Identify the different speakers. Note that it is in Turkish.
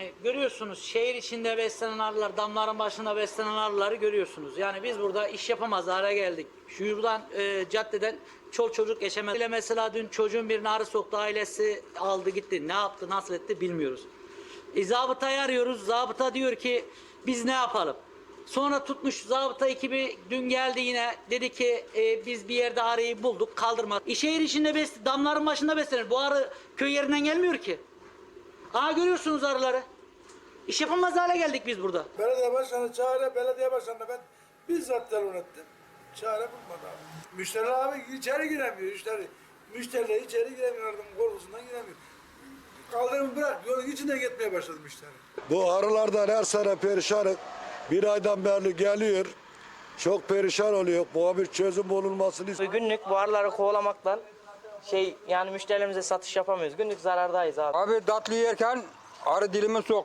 Speaker 1: E, Görüyorsunuz şehir içinde beslenen arılar, damların başında beslenen arıları görüyorsunuz. Yani biz burada iş yapamaz hale geldik. Şuradan e, caddeden çol çocuk geçemez. Mesela dün çocuğun birini arı soktu ailesi aldı gitti. Ne yaptı nasıl etti bilmiyoruz. E, zabıtayı arıyoruz. Zabıta diyor ki biz ne yapalım? Sonra tutmuş zabıta ekibi dün geldi yine dedi ki e, biz bir yerde arıyı bulduk kaldırma. E, şehir içinde bes damların başında beslenir. Bu arı köy yerinden gelmiyor ki. Aa görüyorsunuz arıları. İş yapamaz hale geldik biz burada.
Speaker 2: Belediye başkanı çare, belediye başkanına ben bizzat telefon ettim. Çare bulmadı abi. Müşteri abi içeri giremiyor müşteri. Müşteriler içeri giremiyor adam korkusundan giremiyor. Kaldırımı bırak yolun içinden gitmeye başladı müşteri.
Speaker 3: Bu arılardan her sene perişanız. Bir aydan beri geliyor. Çok perişan oluyor. Buna bir çözüm bulunmasını istiyorum.
Speaker 4: Günlük bu arıları kovalamaktan şey yani müşterilerimize satış yapamıyoruz. Günlük zarardayız abi.
Speaker 5: Abi tatlı yerken arı dilimi soktu.